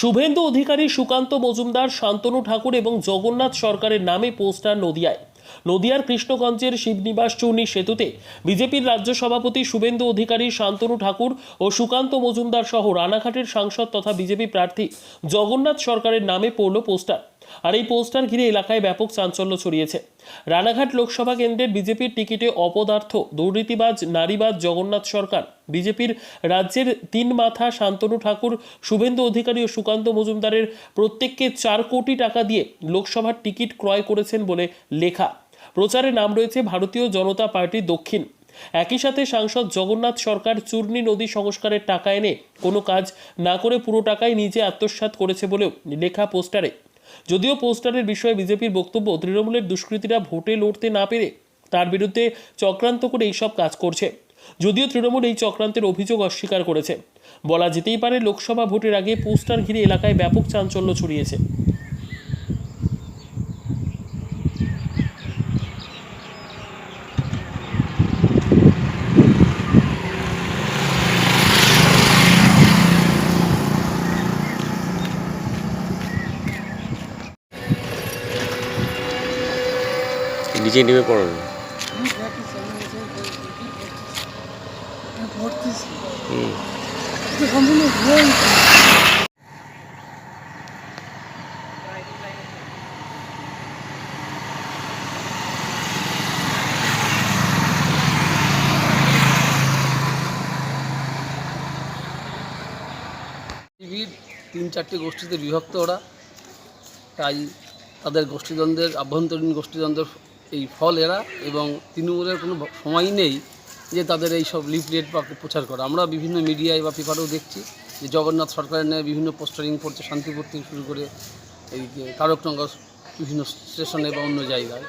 শুভেন্দু অধিকারী সুকান্ত মজুমদার, শান্তনু ঠাকুর এবং জগন্নাথ সরকারের নামে পোস্টার নদিয়ায়। নদিয়ার কৃষ্ণগঞ্জের শিবনিবাস চূর্ণী সেতুতে বিজেপির রাজ্য সভাপতি শুভেন্দু অধিকারী, শান্তনু ঠাকুর ও সুকান্ত মজুমদার সহ রানাঘাটের সাংসদ তথা বিজেপি প্রার্থী জগন্নাথ সরকারের নামে পড়ল পোস্টার। আর এই পোস্টার ঘিরে এলাকায় ব্যাপক চাঞ্চল্য ছড়িয়েছে। রানাঘাট লোকসভা কেন্দ্রের বিজেপির টিকিটে অপদার্থ, দুর্নীতিবাজ নারীবাদ জগন্নাথ সরকার। বিজেপির রাজ্যের তিন মাথা শান্তনু ঠাকুর, শুভেন্দু অধিকারী ও সুকান্ত মজুমদারের প্রত্যেককে চার কোটি টাকা দিয়ে লোকসভার টিকিট ক্রয় করেছেন বলে লেখা। প্রচারে নাম রয়েছে ভারতীয় জনতা পার্টি দক্ষিণ। একই সাথে সাংসদ জগন্নাথ সরকার চূর্ণী নদী সংস্কারের টাকা এনে কোনো কাজ না করে পুরো টাকাই নিজে আত্মসাৎ করেছে বলেও লেখা পোস্টারে। যদিও পোস্টারের বিষয়ে বিজেপির বক্তব্য, তৃণমূলের দুষ্কৃতীরা ভোটে লড়তে না পেরে তার বিরুদ্ধে চক্রান্ত করে এইসব কাজ করছে। যদিও তৃণমূল এই চক্রান্তের অভিযোগ অস্বীকার করেছে। বলা যেতেই পারে, লোকসভা ভোটের আগে পোস্টার ঘিরে এলাকায় ব্যাপক চাঞ্চল্য ছড়িয়েছে। নিচে নেমে পড়ো না ভর্তিছি হুম। সম্পূর্ণ ভুল পৃথিবীর তিন চারটি গোষ্ঠীতে বিভক্ত ওরা তাই তাদের গোষ্ঠীদ্বন্দ্বের, আভ্যন্তরীণ গোষ্ঠীদ্বন্দ্বের এই ফল এরা এবং তৃণমূলের কোনো সময় নেই যে তাদের এই সব লিফলেট বা প্রচার করা। আমরা বিভিন্ন মিডিয়ায় বা পেপারেও দেখছি যে জগন্নাথ সরকারের নেয় বিভিন্ন পোস্টারিং পড়ছে শান্তিপুর থেকে শুরু করে এই তারকনগর বিভিন্ন স্টেশনে বা অন্য জায়গায়।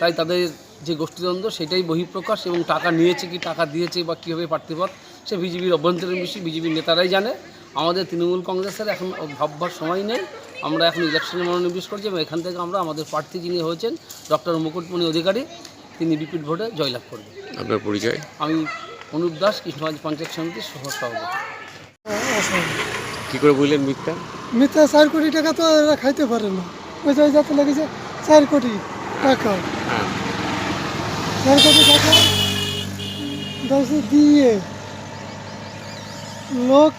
তাই তাদের যে গোষ্ঠীদ্বন্দ্ব সেটাই বহিঃপ্রকাশ এবং টাকা নিয়েছে কি, টাকা দিয়েছে বা কীভাবে প্রার্থীপদ সে বিজেপির অভ্যন্তরীণ বিষয়, বিজেপির নেতারাই জানে। আমাদের তৃণমূল কংগ্রেসের এখন ভাববার সময় নেই। আমরা এখন ইলেকশনে মনোনিবেশ করছি এবং এখান থেকে আমরা আমাদের প্রার্থী যিনি হয়েছেন ডক্টর মুকুটমণি অধিকারী তিনি বিপুল ভোটে জয়লাভ করবেন। আপনার পরিচয়? আমি অনুপ দাস কৃষ্ণগঞ্জ পঞ্চায়েত সমিতির সহ সভাপতি কি করে বুঝলেন মিথ্যা? মিথ্যা চার কোটি টাকা তো এরা খাইতে পারে না। ওই যে যাতে লেগেছে চার কোটি টাকা। হ্যাঁ। চার কোটি টাকা। দশ দিয়ে লোক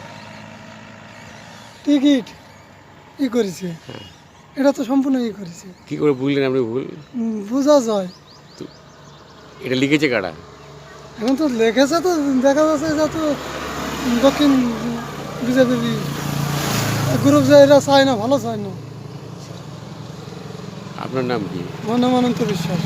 টিকিট ই করেছে। এটা তো সম্পূর্ণ ই করেছে। কি করে বুঝলেন আপনি ভুল? বোঝা যায়। এটা লিখেছে কারা? এখন তো লেখেছে তো দেখা যাচ্ছে যে তো দক্ষিণ বিজেপি গ্রুপ যে এরা চায় না ভালো চায় না। আপনার নাম কি? মনে অনন্ত বিশ্বাস।